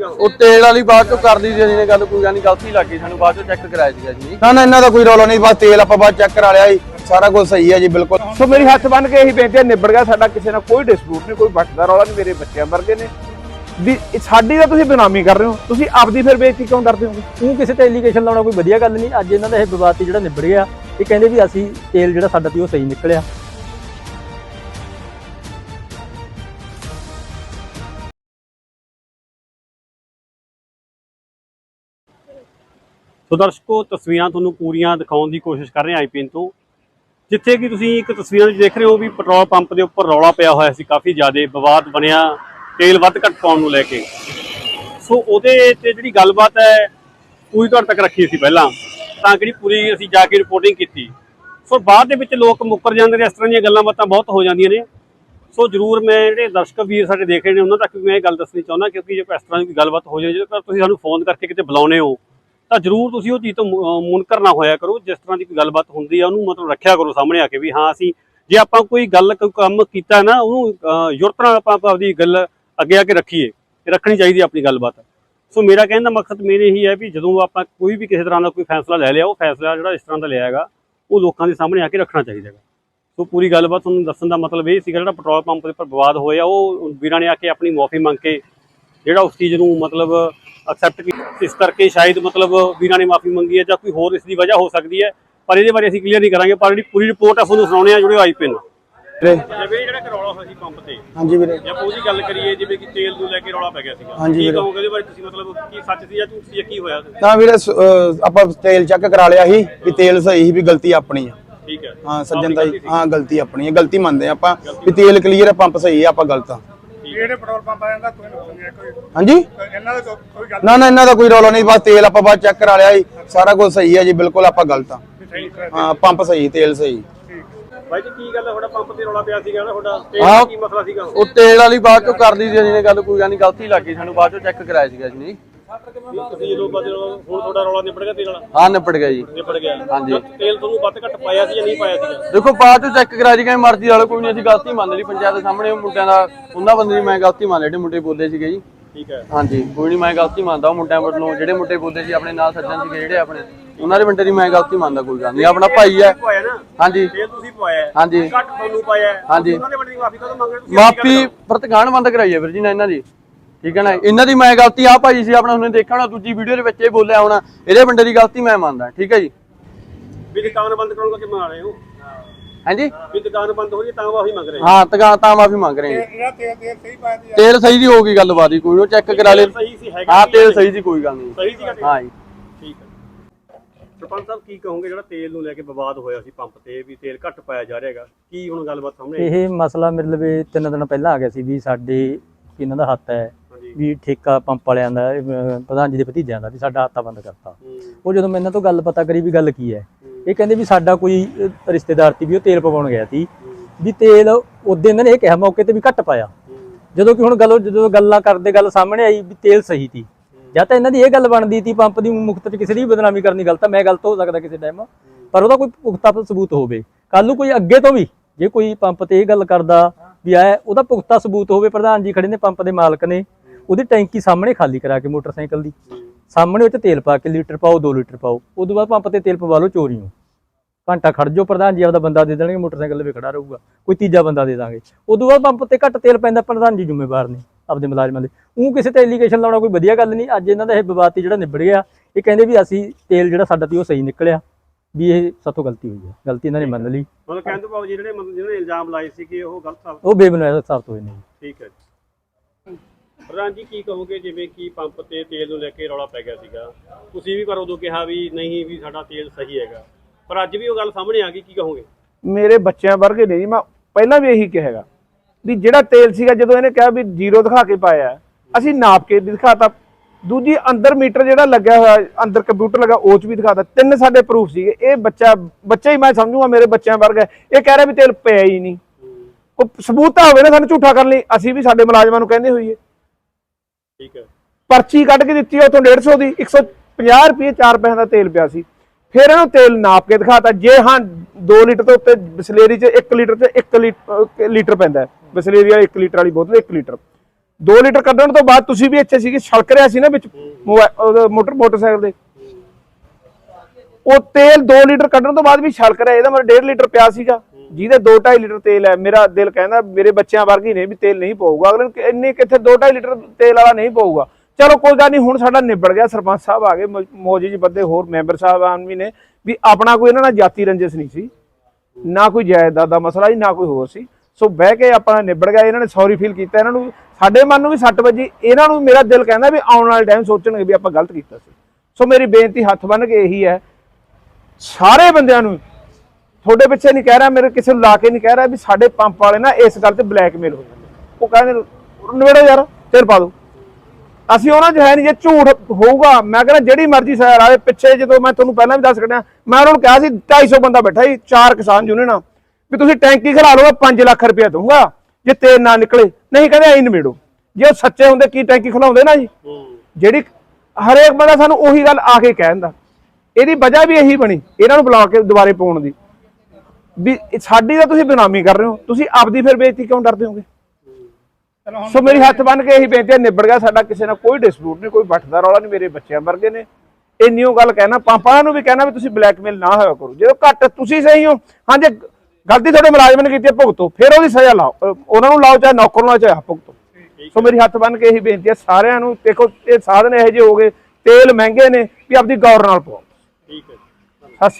ਉਹ ਤੇਲ ਵਾਲੀ ਬਾਅਦ ਚੋਂ ਕਰਦੀ ਸੀ ਜਿਹਨੇ ਗੱਲ ਕੋਈ ਗੱਲ ਨਹੀਂ ਗਲਤੀ ਲੱਗ ਗਈ ਸਾਨੂੰ ਬਾਅਦ ਚੋਂ ਚੈੱਕ ਕਰਾਇਆ ਸੀਗਾ ਜੀ। ਨਾ ਨਾ ਇਹਨਾਂ ਦਾ ਕੋਈ ਰੌਲਾ ਨਹੀਂ ਬਸ ਤੇਲ ਆਪਾਂ ਬਾਅਦ ਚੈੱਕ ਕਰਾ ਲਿਆ ਜੀ ਸਾਰਾ ਕੁਝ ਸਹੀ ਹੈ ਜੀ ਬਿਲਕੁਲ। ਸੋ ਮੇਰੀ ਹੱਥ ਬੰਨ ਕੇ ਇਹੀ ਬੇਨਤੀ ਹੈ ਨਿਬੜ ਗਿਆ ਸਾਡਾ ਕਿਸੇ ਨਾਲ ਕੋਈ ਡਿਸਪਿਊਟ ਨਹੀਂ ਕੋਈ ਵੱਟਦਾ ਰੌਲਾ ਨਹੀਂ ਮੇਰੇ ਬੱਚਿਆਂ ਵਰਗੇ ਨੇ। ਵੀ ਸਾਡੀ ਤਾਂ ਤੁਸੀਂ ਬਦਨਾਮੀ ਕਰ ਰਹੇ ਹੋ ਤੁਸੀਂ ਆਪਦੀ ਫਿਰ ਬੇਇੱਜ਼ਤੀ ਕਿਉਂ ਕਰਦੇ ਹੋਗੇ ਉਹ ਕਿਸੇ ਤੇ ਐਲੀਗੇਸ਼ਨ ਲਾਉਣਾ ਕੋਈ ਵਧੀਆ ਗੱਲ ਨਹੀਂ ਅੱਜ ਇਹਨਾਂ ਦਾ ਇਹ ਵਿਵਾਦ ਤੇ ਜਿਹੜਾ ਨਿਬੜ ਗਿਆ ਇਹ ਕਹਿੰਦੇ ਵੀ ਅਸੀਂ ਤੇਲ ਜਿਹੜਾ ਸਾਡਾ ਸੀ ਉਹ ਸਹੀ ਨਿਕਲਿਆ। ਸੋ ਦਰਸ਼ਕੋ, ਤਸਵੀਰਾਂ ਤੁਹਾਨੂੰ ਪੂਰੀਆਂ ਦਿਖਾਉਣ ਦੀ ਕੋਸ਼ਿਸ਼ ਕਰ ਰਹੇ ਹਾਂ ਆਈਪੀਐਨ ਤੋਂ। ਜਿੱਥੇ ਕਿ ਤੁਸੀਂ ਇੱਕ ਤਸਵੀਰਾਂ ਵਿੱਚ ਦੇਖ ਰਹੇ ਹੋ ਵੀ ਪੈਟਰੋਲ ਪੰਪ ਦੇ ਉੱਪਰ ਰੌਲਾ ਪਿਆ ਹੋਇਆ ਸੀ, ਕਾਫੀ ਜ਼ਿਆਦਾ ਵਿਵਾਦ ਬਣਿਆ, ਤੇਲ ਵੱਧ ਘੱਟ ਪਾਉਣ ਨੂੰ ਲੈ ਕੇ। ਸੋ ਉਹਦੇ ਤੇ ਜਿਹੜੀ ਗੱਲਬਾਤ ਹੈ, ਪੂਰੀ ਤੁਹਾਡੇ ਤੱਕ ਰੱਖੀ ਸੀ ਪਹਿਲਾਂ। ਤਾਂ ਜਿਹੜੀ ਪੂਰੀ ਅਸੀਂ ਜਾ ਕੇ ਰਿਪੋਰਟਿੰਗ ਕੀਤੀ। ਸੋ ਬਾਅਦ ਦੇ ਵਿੱਚ ਲੋਕ ਮੁੱਕਰ ਜਾਂਦੇ ਨੇ, ਇਸ ਤਰ੍ਹਾਂ ਦੀਆਂ ਗੱਲਾਂ ਬਾਤਾਂ ਬਹੁਤ ਹੋ ਜਾਂਦੀਆਂ ਨੇ। ਸੋ ਜਰੂਰ ਮੈਂ ਜਿਹੜੇ ਦਰਸ਼ਕ ਵੀਰ ਸਾਡੇ ਦੇਖ ਰਹੇ ਨੇ, ਉਹਨਾਂ ਤੱਕ ਵੀ ਮੈਂ ਇਹ ਗੱਲ ਦੱਸਣੀ ਚਾਹੁੰਦਾ, ਕਿਉਂਕਿ ਜੇ ਕੋਈ ਇਸ ਤਰ੍ਹਾਂ ਦੀ ਗੱਲਬਾਤ ਹੋ ਜਾਏ, ਜੇਕਰ ਤੁਸੀਂ ਸਾਨੂੰ ਫੋਨ ਕਰਕੇ ਕਿਤੇ ਬੁਲਾਉਨੇ ਹੋ ਤਾਂ ਜਰੂਰ ਤੁਸੀਂ ਉਹ ਚੀਜ਼ ਤੋਂ ਮੁਨਕਰ ਨਾ ਹੋਇਆ ਕਰੋ ਜਿਸ ਤਰ੍ਹਾਂ ਦੀ ਕੋਈ ਗੱਲਬਾਤ ਹੁੰਦੀ ਆ ਉਹਨੂੰ ਮਤਲਬ ਰੱਖਿਆ ਕਰੋ ਸਾਹਮਣੇ ਆ ਕੇ ਵੀ ਹਾਂ ਅਸੀਂ ਜੇ ਆਪਾਂ ਕੋਈ ਗੱਲ ਕੋਈ ਕੰਮ ਕੀਤਾ ਨਾ ਉਹਨੂੰ ਅਹ, ਯੁਰਤ ਨਾਲ ਆਪਾਂ ਆਪਾਂ ਆਪਦੀ ਗੱਲ ਅੱਗੇ ਆ ਕੇ ਰੱਖੀਏ ਰੱਖਣੀ ਚਾਹੀਦੀ ਹੈ ਆਪਣੀ ਗੱਲਬਾਤ। ਸੋ ਮੇਰਾ ਕਹਿਣ ਦਾ ਮਕਸਦ ਮੇਰੇ ਇਹੀ ਹੈ ਵੀ ਜਦੋਂ ਆਪਾਂ ਕੋਈ ਵੀ ਕਿਸੇ ਤਰ੍ਹਾਂ ਦਾ ਕੋਈ ਫੈਸਲਾ ਲੈ ਲਿਆ ਉਹ ਫੈਸਲਾ ਜਿਹੜਾ ਇਸ ਤਰ੍ਹਾਂ ਦਾ ਲਿਆ ਹੈਗਾ ਉਹ ਲੋਕਾਂ ਦੇ ਸਾਹਮਣੇ ਆ ਕੇ ਰੱਖਣਾ ਚਾਹੀਦਾ ਹੈਗਾ। ਸੋ ਪੂਰੀ ਗੱਲਬਾਤ ਤੁਹਾਨੂੰ ਦੱਸਣ ਦਾ ਮਤਲਬ ਇਹ ਸੀਗਾ ਜਿਹੜਾ ਪੈਟਰੋਲ ਪੰਪ ਦੇ ਉੱਪਰ ਵਿਵਾਦ ਹੋਇਆ ਉਹ ਵੀਰਾਂ ਨੇ ਆ ਕੇ ਆਪਣੀ ਮਾਫੀ ਮੰਗ ਕੇ ਜਿਹੜਾ ਉਸ ਚੀਜ਼ ਨੂੰ ਮਤਲਬ ਐਕਸੈਪਟ ਕੀਤਾ ਇਸ ਕਰਕੇ ਸ਼ਾਇਦ ਮਤਲਬ ਵੀਰਾਂ ਨੇ ਮਾਫੀ ਮੰਗੀ ਹੈ ਜਾਂ ਕੋਈ ਹੋਰ ਇਸ ਦੀ ਵਜ੍ਹਾ ਹੋ ਸਕਦੀ ਹੈ ਪਰ ਇਹਦੇ ਬਾਰੇ ਅਸੀਂ ਕਲੀਅਰ ਨਹੀਂ ਕਰਾਂਗੇ ਪਰ ਜਿਹੜੀ ਪੂਰੀ ਰਿਪੋਰਟ ਆ ਤੁਹਾਨੂੰ ਸੁਣਾਉਣੇ ਆ ਜਿਹੜੇ ਆਈਪੀਐਨ ਵੀਰੇ। ਜਿਵੇਂ ਜਿਹੜਾ ਕਰੌਲਾ ਹੋਇਆ ਸੀ ਪੰਪ ਤੇ ਹਾਂਜੀ ਵੀਰੇ। ਜੇ ਆਪਾਂ ਉਹਦੀ ਗੱਲ ਕਰੀਏ ਜਿਵੇਂ ਕਿ ਤੇਲ ਨੂੰ ਲੈ ਕੇ ਰੌਲਾ ਪੈ ਗਿਆ ਸੀਗਾ। ਹਾਂਜੀ ਵੀਰੇ। ਕਹੋਗੇ ਇਹਦੇ ਬਾਰੇ ਤੁਸੀਂ ਮਤਲਬ ਕੀ ਸੱਚ ਸੀ ਜਾਂ ਝੂਠ ਸੀ ਜਾਂ ਕੀ ਹੋਇਆ? ਤਾਂ ਵੀਰੇ ਸ- ਅਹ ਆਪਾਂ ਤੇਲ ਚੈੱਕ ਕਰਾ ਲਿਆ ਸੀ ਵੀ ਤੇਲ ਸਹੀ ਸੀ ਵੀ ਗਲਤੀ ਆਪਣੀ ਆ। ਠੀਕ ਹੈ। ਹਾਂ ਸੱਜਣ ਦਾ ਜੀ ਹਾਂ ਗਲਤੀ ਆਪਣੀ ਹੈ ਗਲਤੀ ਮੰਨਦੇ ਹਾਂ ਆਪਾਂ ਵੀ ਤੇਲ ਕਲੀਅਰ ਹੈ ਪੰਪ ਸਹੀ ਹੈ ਆਪਾਂ ਗਲਤ ਆ। ਜਿਹੜੇ ਪੈਟਰੋਲ ਪੰਪ ਆ ਜਾਂਦਾ ਕੋਈ ਨੁਕਸਾਨ ਨਹੀਂ ਕੋਈ ਹਾਂਜੀ? ਇਹਨਾਂ ਦਾ ਕੋਈ ਗੱਲ ਨਾ ਨਾ ਇਹਨਾਂ ਦਾ ਕੋਈ ਰੌਲਾ ਨਹੀਂ ਬਸ ਤੇਲ ਆਪਾਂ ਬਾਅਦ ਚੈੱਕ ਕਰਾ ਲਿਆ ਜੀ ਸਾਰਾ ਕੁਝ ਸਹੀ ਹੈ ਜੀ ਬਿਲਕੁਲ ਆਪਾਂ ਗਲਤ ਆ ਸਹੀ ਕਰਾ ਹਾਂ ਪੰਪ ਸਹੀ ਤੇਲ ਸਹੀ। ਬਾਈ ਜੀ ਕੀ ਗੱਲ ਹੈ ਤੁਹਾਡਾ ਪੰਪ ਤੇ ਰੌਲਾ ਪਿਆ ਸੀਗਾ ਨਾ ਤੁਹਾਡਾ ਤੇਲ ਹਾਂ। ਦਾ ਕੀ ਮਸਲਾ ਸੀਗਾ? ਉਹ ਤੇਲ ਵਾਲੀ ਬਾਅਦ ਚੋਂ ਕਰਦੀ ਸੀ ਜਿਹਨੇ ਗੱਲ ਕੋਈ ਗੱਲ ਨਹੀਂ ਗਲਤੀ ਲੱਗ ਗਈ ਸਾਨੂੰ ਬਾਅਦ ਚੋਂ ਚੈੱਕ ਕਰਾਇਆ ਸੀਗਾ ਜੀ ਤੁਸੀਂ ਜਦੋਂ ਬਦਲ ਹੁਣ ਤੁਹਾਡਾ ਰੌਲਾ ਨਿਬੜ ਗਿਆ ਤੇਲ ਵਾਲਾ? ਹਾਂ ਨਿਪਟ ਗਿਆ ਜੀ। ਨਿਬੜ ਗਿਆ। ਹਾਂਜੀ। ਤਾਂ ਤੇਲ ਤੁਹਾਨੂੰ ਵੱਧ ਘੱਟ ਪਾਇਆ ਸੀ ਜਾਂ ਨਹੀਂ ਪਾਇਆ ਸੀਗਾ ਦੇਖੋ ਬਾਅਦ ਚੋਂ ਚੈੱਕ ਕਰਾ ਜੀ ਕਹਿੰਦੇ ਮਰਜ਼ੀ ਵਾਲੇ ਕੋਈ ਨਹੀਂ ਅਸੀਂ ਗਲਤੀ ਮੰਨ ਲਈ ਪੰਚਾਇਤ ਦੇ ਸਾਹਮਣੇ ਉਹ ਮੁੰਡਿਆਂ ਦਾ ਉਹਨਾਂ ਬੰਦੇ ਦੀ ਮੈਂ ਗਲਤੀ ਮੰਨ ਲਈ ਜਿਹੜੇ ਮੁੰਡੇ ਬੋਲੇ ਸੀਗੇ ਜੀ। ਠੀਕ ਹੈ। ਹਾਂਜੀ ਕੋਈ ਨਹੀਂ ਮੈਂ ਗਲਤੀ ਮੰਨਦਾ ਉਹ ਮੁੰਡਿਆਂ ਵੱਲੋਂ ਜਿਹੜੇ ਮੁੰਡੇ ਬੋਲੇ ਸੀ ਆਪਣੇ ਨਾਲ ਸੱਜਣ ਸੀਗੇ ਜਿਹੜੇ ਆਪਣੇ ਉਹਨਾਂ ਦੇ ਬੰਦੇ ਦੀ ਮੈਂ ਗਲਤੀ ਮੰਨਦਾ ਕੋਈ ਗੱਲ ਨਹੀਂ ਆਪਣਾ ਭਾਈ ਹੈ। ਪਾਇਆ ਨਾ ਹਾਂਜੀ। ਤੇਲ ਤੁਸੀਂ ਪਾਇਆ ਹੈ। ਹਾਂਜੀ। ਘੱਟ ਤੁਹਾਨੂੰ ਪਾਇਆ ਹੈ। ਹਾਂਜੀ। ਉਹਨਾਂ ਦੇ ਵੱਡੀ ਮਾਫੀ ਕਦੋਂ ਮੰਗ ਰਹੇ ਤੁਸੀਂ ਮਾਫੀ ਪ੍ਰਤਗਾਨ ਬੰਦ ਕਰਾਈ ਹੈ ਵੀਰ ਜੀ ਨਾ ਇਹਨਾਂ ਦੀ। ਠੀਕ ਹੈ ਨਾ? ਇਹਨਾਂ ਦੀ ਮੈਂ ਗਲਤੀ ਆ ਭਾਈ ਸੀ ਆਪਣਾ ਉਹਨੇ ਦੇਖਿਆ ਹੋਣਾ ਦੂਜੀ ਵੀਡੀਓ ਦੇ ਵਿੱਚ ਇਹ ਬੋਲਿਆ ਹੋਣਾ ਇਹਦੇ ਬੰਦੇ ਦੀ ਗਲਤੀ ਮੈਂ ਮੰਨਦਾ ਠੀਕ ਹੈ ਜੀ? ਵੀ ਦੁਕਾਨ ਬੰਦ ਕਰਾਉਣ ਕਰਕੇ ਮੰਗਾ ਰਹੇ ਹੋ। ਹਾਂਜੀ? ਵੀ ਦੁਕਾਨ ਬੰਦ ਹੋ ਰਹੀ ਹੈ ਤਾਂ ਮਾਫੀ ਮੰਗ ਰਹੇ ਹੋ। ਹਾਂ ਤਗਾ ਤਾਂ ਮਾਫੀ ਮੰਗ ਰਹੇ ਹਾਂ ਤੇਲ ਤੇਲ ਸਹੀ ਪਾਇਆ ਦੀ ਤੇਲ ਸਹੀ ਦੀ ਹੋਊਗੀ ਗੱਲਬਾਤ ਹੀ ਕੋਈ ਉਹ ਚੈੱਕ ਕਰਾ ਲੈ। ਸਹੀ ਸੀ ਹੈਗਾ ਹਾਂ ਸੀ ਤੇਲ ਸਹੀ ਸੀ ਕੋਈ ਗੱਲ ਨਹੀਂ। ਸਹੀ ਤੇਲ? ਹਾਂ ਜੀ। ਠੀਕ ਹੈ ਸਰਪੰਚ ਸਾਹਿਬ ਕੀ ਕਹੋਗੇ ਜਿਹੜਾ ਤੇਲ ਨੂੰ ਲੈ ਕੇ ਵਿਵਾਦ ਹੋਇਆ ਸੀ ਪੰਪ ਤੇ ਵੀ ਤੇਲ ਘੱਟ ਪਾਇਆ ਜਾ ਰਿਹਾ ਹੈਗਾ? ਕੀ ਹੁਣ ਗੱਲਬਾਤ ਸਾਹਮਣੇ? ਇਹ ਮਸਲਾ ਮਤਲਬ ਇਹ ਤਿੰਨ ਦਿਨ ਪਹਿਲਾਂ ਆ ਗਿਆ ਸੀ ਵੀ ਸਾਡੇ ਇਹਨਾਂ ਦਾ ਹੱਥ ਹੈ? ਵੀ ਠੇਕਾ ਪੰਪ ਵਾਲਿਆਂ ਦਾ ਅਹ, ਪ੍ਰਧਾਨ ਜੀ ਦੇ ਭਤੀਜਿਆਂ ਦਾ ਵੀ ਸਾਡਾ ਹੱਥਾ ਬੰਦ ਕਰਤਾ। ਉਹ ਜਦੋਂ ਮੈਂ ਇਹਨਾਂ ਤੋਂ ਗੱਲ ਪਤਾ ਕਰੀ ਵੀ ਗੱਲ ਕੀ ਹੈ ਇਹ ਕਹਿੰਦੇ ਵੀ ਸਾਡਾ ਕੋਈ ਅਹ, ਰਿਸ਼ਤੇਦਾਰ ਸੀ ਵੀ ਉਹ ਤੇਲ ਪਵਾਉਣ ਗਿਆ ਸੀ। ਵੀ ਤੇਲ ਉਦੋਂ ਇਹਨਾਂ ਨੇ ਇਹ ਕਿਹਾ ਮੌਕੇ ਤੇ ਵੀ ਘੱਟ ਪਾਇਆ। ਜਦੋਂ ਕਿ ਹੁਣ ਗੱਲ ਜਦੋਂ ਗੱਲਾਂ ਕਰਦੇ ਗੱਲ ਸਾਹਮਣੇ ਆਈ ਵੀ ਤੇਲ ਸਹੀ ਸੀ। ਜਾਂ ਤਾਂ ਇਹਨਾਂ ਦੀ ਇਹ ਗੱਲ ਬਣਦੀ ਸੀ ਪੰਪ ਦੀ ਮੁਕਤ ਚ ਕਿਸੇ ਦੀ ਵੀ ਬਦਨਾਮੀ ਕਰਨੀ ਗਲਤ ਹੈ ਮੈਂ ਗਲਤ ਹੋ ਸਕਦਾ ਕਿਸੇ ਟਾਈਮ ਪਰ ਉਹਦਾ ਕੋਈ ਪੁਖਤਾ ਸਬੂਤ ਹੋਵੇ। ਕੱਲ ਨੂੰ ਕੋਈ ਅੱਗੇ ਤੋਂ ਵੀ ਜੇ ਕੋਈ ਪੰਪ ਤੇ ਇਹ ਗੱਲ ਕਰਦਾ ਵੀ ਆ ਉਹਦਾ ਪੁਖਤਾ ਸਬੂਤ ਹੋਵੇ ਪ੍ਰਧਾਨ ਜੀ ਖੜੇ ਨੇ ਪੰਪ ਦੇ ਮਾਲਕ ਨੇ ਉਹਦੀ ਟੈਂਕੀ ਸਾਹਮਣੇ ਖਾਲੀ ਕਰਾ ਕੇ ਮੋਟਰਸਾਈਕਲ ਦੀ। ਸਾਹਮਣੇ 'ਚ ਤੇਲ ਪਾ ਕੇ ਲੀਟਰ ਪਾਓ 2 ਲੀਟਰ ਪਾਓ। ਉਦੋਂ ਬਾਅਦ ਪੰਪ ਤੇ ਤੇਲ ਪਵਾ ਲਓ ਚੋਰੀਓ ਘੰਟਾ ਖੜ ਜਾਓ ਪ੍ਰਧਾਨ ਜੀ ਆਪਦਾ ਬੰਦਾ ਦੇ ਦੇਣਗੇ ਮੋਟਰਸਾਈਕਲ 'ਤੇ ਖੜਾ ਰਹੂਗਾ। ਕੋਈ ਤੀਜਾ ਬੰਦਾ ਦੇ ਦਾਂਗੇ। ਉਦੋਂ ਬਾਅਦ ਪੰਪ ਤੇ ਘੱਟ ਤੇਲ ਪੈਂਦਾ ਪ੍ਰਧਾਨ ਜੀ ਜ਼ਿੰਮੇਵਾਰ ਨੇ ਆਪਦੇ ਮੁਲਾਜ਼ਮਾਂ ਦੇ। ਉਹ ਕਿਸੇ ਤੇ ਐਲੀਗੇਸ਼ਨ ਲਾਉਣਾ ਕੋਈ ਵਧੀਆ ਗੱਲ ਨਹੀਂ। ਅੱਜ ਇਹਨਾਂ ਦਾ ਇਹ ਵਿਵਾਦ ਜਿਹੜਾ ਨਿਬੜ ਗਿਆ ਇਹ ਕਹਿੰਦੇ ਵੀ ਅਸੀਂ ਤੇਲ ਜਿਹੜਾ ਸਾਡਾ ਸੀ ਉਹ ਸਹੀ ਨਿਕਲਿਆ। ਵੀ ਇਹ ਸਾਥੋਂ ਗਲਤੀ ਹੋਈ ਹੈ ਗਲਤੀ ਇਹਨਾਂ ਨੇ ਮੰਨ ਲਈ। ਮਤਲਬ ਤੋਂ ਭਾਵ ਜਿਹੜੇ ਮਤਲਬ ਜਿਹਨਾਂ ਨੇ ਇਲਜ਼ਾਮ ਲਾਏ ਸੀ ਕਿ ਉਹ ਗਲਤ ਸਾਬਤ ਉਹ ਬੇਬੁਨਿਆਦ ਸਾਬਤ ਹੋਏ ਨੇ। ਠੀਕ ਹੈ ਜੀ। ਪ੍ਰਧਾਨ ਜੀ ਕੀ ਕਹੋਗੇ? ਜਿਵੇਂ ਕਿ ਪੰਪ ਤੇ ਤੇਲ ਨੂੰ ਲੈ ਕੇ ਰੌਲਾ ਪੈ ਗਿਆ ਸੀਗਾ। ਤੁਸੀਂ ਵੀ ਪਰ ਉਦੋਂ ਕਿਹਾ ਵੀ ਨਹੀਂ ਵੀ ਸਾਡਾ ਤੇਲ ਸਹੀ ਹੈਗਾ। ਪਰ ਅੱਜ ਵੀ ਉਹ ਗੱਲ ਸਾਹਮਣੇ ਆ ਗਈ ਕੀ ਕਹੋਗੇ? ਮੇਰੇ ਬੱਚਿਆਂ ਵਰਗੇ ਨਹੀਂ ਮੈਂ ਪਹਿਲਾਂ ਵੀ ਇਹੀ ਕਿਹਾ ਹੈਗਾ ਵੀ ਜਿਹੜਾ ਤੇਲ ਸੀਗਾ ਜਦੋਂ ਇਹਨੇ ਕਿਹਾ ਵੀ ਜ਼ੀਰੋ ਦਿਖਾ ਕੇ ਪਾਇਆ ਅਸੀਂ ਨਾਪ ਕੇ ਵੀ ਦਿਖਾਤਾ। ਦੂਜੀ ਅੰਦਰ ਮੀਟਰ ਜਿਹੜਾ ਲੱਗਿਆ ਹੋਇਆ ਅੰਦਰ ਕੰਪਿਊਟਰ ਲੱਗਾ ਉਹ ਚ ਵੀ ਦਿਖਾਤਾ। ਤਿੰਨ ਸਾਡੇ ਪ੍ਰੂਫ ਸੀਗੇ। ਇਹ ਬੱਚਾ ਬੱਚਾ ਹੀ ਮੈਂ ਸਮਝੂਗਾ ਮੇਰੇ ਬੱਚਿਆਂ ਵਰਗਾ। ਇਹ ਕਹਿ ਰਿਹਾ ਵੀ ਤੇਲ ਪਿਆ ਹੀ ਨਹੀਂ। ਕੋਈ ਸਬੂਤ ਤਾਂ ਹੋਵੇ ਨਾ ਸਾਨੂੰ ਝੂਠਾ ਕਰਨ ਲਈ ਅਸੀਂ ਵੀ ਸਾਡੇ ਮੁਲਾਜ਼ਮਾਂ ਨੂੰ ਕਹਿੰਦੇ ਹੋਈਏ। ਠੀਕ ਹੈ। ਪਰਚੀ ਕੱਢ ਕੇ ਦਿੱਤੀ, ਉਥੋਂ 150 ਦੀ 150 ਰੁਪਏ 4 ਪੈਸੇ ਦਾ ਤੇਲ ਪਿਆ ਸੀ। ਫਿਰ ਇਹਨੂੰ ਤੇਲ ਨਾਪ ਕੇ ਦਿਖਾਤਾ। ਜੇ ਹਾਂ 2 ਲੀਟਰ ਤੋਂ ਉੱਤੇ ਬਸਲੇਰੀ 'ਚ 1 ਲੀਟਰ 'ਚ 1 ਲੀਟਰ ਪੈਂਦਾ ਹੈ। ਬਸਲੇਰੀ ਵਾਲੀ 1 ਲੀਟਰ ਵਾਲੀ ਬੋਤਲ 1 ਲੀਟਰ। 2 ਲੀਟਰ ਕੱਢਣ ਤੋਂ ਬਾਅਦ ਤੁਸੀਂ ਵੀ ਇੱਥੇ ਸੀਗੇ, ਛਲਕ ਰਿਹਾ ਸੀ ਨਾ ਵਿੱਚ ਮੋਟਰ, ਮੋਟਰਸਾਈਕਲ ਦੇ ਉਹ ਤੇਲ 2 ਲੀਟਰ ਕੱਢਣ ਤੋਂ ਬਾਅਦ ਵੀ ਛਲਕ ਰਿਹਾ, ਇਹਦਾ ਮਤਲਬ 1.5 ਲੀਟਰ ਪਿਆ ਸੀਗਾ। ਜਿਹਦੇ 2.5 ਲੀਟਰ ਤੇਲ ਹੈ, ਮੇਰਾ ਦਿਲ ਕਹਿੰਦਾ ਮੇਰੇ ਬੱਚਿਆਂ ਵਰਗੀ ਨੇ ਵੀ ਤੇਲ ਨਹੀਂ ਪਊਗਾ। ਅਗਲੇ ਨੂੰ ਕਿ ਇੰਨੇ ਕਿੱਥੇ 2.5 ਲੀਟਰ ਤੇਲ ਵਾਲਾ ਨਹੀਂ ਪਊਗਾ। ਚਲੋ ਕੋਈ ਗੱਲ ਨਹੀਂ, ਹੁਣ ਸਾਡਾ ਨਿਬੜ ਗਿਆ, ਸਰਪੰਚ ਸਾਹਿਬ ਆ ਗਏ, ਮੌ- ਜੀ ਬੰਦੇ ਹੋਰ ਮੈਂਬਰ ਸਾਹਿਬਾਨ ਵੀ ਨੇ, ਵੀ ਆਪਣਾ ਕੋਈ ਇਹਨਾਂ ਨਾਲ ਜਾਤੀ ਰੰਜਿਸ਼ ਨਹੀਂ ਸੀ, ਨਾ ਕੋਈ ਜਾਇਦਾਦ ਦਾ ਮਸਲਾ ਸੀ, ਨਾ ਕੋਈ ਹੋਰ ਸੀ। ਸੋ ਬਹਿ ਕੇ ਆਪਣਾ ਨਿਬੜ ਗਿਆ, ਇਹਨਾਂ ਨੇ ਸੌਰੀ ਫੀਲ ਕੀਤਾ, ਇਹਨਾਂ ਨੂੰ ਸਾਡੇ ਮਨ ਨੂੰ ਵੀ ਸੱਟ ਵੱਜੀ, ਇਹਨਾਂ ਨੂੰ ਮੇਰਾ ਦਿਲ ਕਹਿੰਦਾ ਵੀ ਆਉਣ ਵਾਲੇ ਟਾਈਮ ਸੋਚਣਗੇ ਵੀ ਆਪਾਂ ਗਲਤ ਕੀਤਾ ਸੀ। ਸੋ ਮੇਰੀ ਬੇਨਤੀ ਹੱਥ ਬੰਨ ਕੇ ਇਹੀ ਹੈ, ਸਾਰੇ ਬੰਦਿਆਂ ਨੂੰ ਤੁਹਾਡੇ ਪਿੱਛੇ ਨਹੀਂ ਕਹਿ ਰਿਹਾ, ਮੇਰੇ ਕਿਸੇ ਨੂੰ ਲਾ ਕੇ ਨਹੀਂ ਕਹਿ ਰਿਹਾ ਵੀ ਸਾਡੇ ਪੰਪ ਵਾਲੇ ਨਾ ਇਸ ਗੱਲ ਤੇ ਬਲੈਕਮੇਲ ਹੋ ਜਾਂਦੇ ਉਹ ਕਹਿੰਦੇ ਨਵੇੜੋ ਯਾਰ ਤੇਲ ਪਾ ਦੋ ਅਸੀਂ ਉਹਨਾਂ 'ਚ ਹੈ ਨਹੀਂ, ਜੇ ਝੂਠ ਹੋਊਗਾ, ਮੈਂ ਕਹਿੰਦਾ ਜਿਹੜੀ ਮਰਜ਼ੀ ਸਾਇਰ ਆਵੇ, ਪਿੱਛੇ ਜਦੋਂ ਮੈਂ ਤੁਹਾਨੂੰ ਪਹਿਲਾਂ ਵੀ ਦੱਸ ਕੱਢਿਆ ਮੈਂ ਉਹਨਾਂ ਨੂੰ ਕਿਹਾ ਸੀ 250 ਬੰਦਾ ਬੈਠਾ ਸੀ ਚਾਰ ਕਿਸਾਨ ਯੂਨੀਅਨ ਆ ਵੀ ਤੁਸੀਂ ਟੈਂਕੀ ਖਲਾ ਲਓ 5 ਲੱਖ ਰੁਪਏ ਦਊਂਗਾ, ਜੇ ਤੇਲ ਨਾ ਨਿਕਲੇ। ਨਹੀਂ ਕਹਿੰਦੇ ਐਂ ਨਿਬੇੜੋ। ਜੇ ਉਹ ਸੱਚੇ ਹੁੰਦੇ, ਕੀ ਟੈਂਕੀ ਖਲਾਉਂਦੇ ਨਾ ਜੀ? ਜਿਹੜੀ ਹਰੇਕ ਬੰਦਾ ਸਾਨੂੰ ਉਹੀ ਗੱਲ ਆ ਕੇ ਕਹਿੰਦਾ ਇਹਦੀ ਵਜ੍ਹਾ ਵੀ ਇਹੀ ਬਣੀ, ਇਹਨਾਂ ਨੂੰ ਬੁਲਾ ਕੇ ਦੁਬਾਰੇ ਪਾਉਣ ਦੀ। ਵੀ ਸਾਡੀ ਤਾਂ ਤੁਸੀਂ ਬੇਨਾਮੀ ਕਰ ਰਹੇ ਹੋ। ਤੁਸੀਂ ਆਪਦੀ ਫਿਰ ਬੇਇੱਜ਼ਤੀ ਕਿਉਂ ਡਰਦੇ ਹੋਗੇ? ਸੋ ਮੇਰੀ ਹੱਥ ਬੰਨ ਕੇ ਇਹੀ ਬੇਨਤੀ ਹੈ ਨਿਬੜ ਗਿਆ ਸਾਡਾ ਕਿਸੇ ਨਾਲ ਕੋਈ ਡਿਸਪਿਊਟ ਨਹੀਂ ਕੋਈ ਵੱਟਦਾ ਰੌਲਾ ਨਹੀਂ ਮੇਰੇ ਬੱਚਿਆਂ ਵਰਗੇ ਨੇ। ਇੰਨੀਓ ਗੱਲ ਕਹਿਣਾ ਪਾਪਾ ਨੂੰ ਵੀ ਕਹਿਣਾ ਵੀ ਤੁਸੀਂ ਬਲੈਕਮੇਲ ਨਾ ਹੋਇਆ ਕਰੋ। ਜਦੋਂ ਘੱਟ ਤੁਸੀਂ ਸਹੀ ਹੋ ਹਾਂ ਜੇ ਗਲਤੀ ਤੁਹਾਡੇ ਮੁਲਾਜ਼ਮ ਨੇ ਕੀਤੀ ਹੈ ਭੁਗਤੋ। ਫਿਰ ਉਹਦੀ ਸਜ਼ਾ ਲਾਓ। ਉਹਨਾਂ ਨੂੰ ਲਾਓ ਚਾਹੇ ਨੌਕਰ ਨੂੰ ਚਾਹੇ ਭੁਗਤੋ। ਸੋ ਮੇਰੀ ਹੱਥ ਬੰਨ ਕੇ ਇਹੀ ਬੇਨਤੀ ਹੈ ਸਾਰਿਆਂ ਨੂੰ ਦੇਖੋ ਇਹ ਸਾਧਨ ਇਹੋ ਜਿਹੇ ਹੋ ਗਏ ਤੇਲ ਮਹਿੰਗੇ ਨੇ ਵੀ ਆਪਦੀ ਗੌਰ ਨਾਲ ਪਾਓ। ਠੀਕ ਹੈ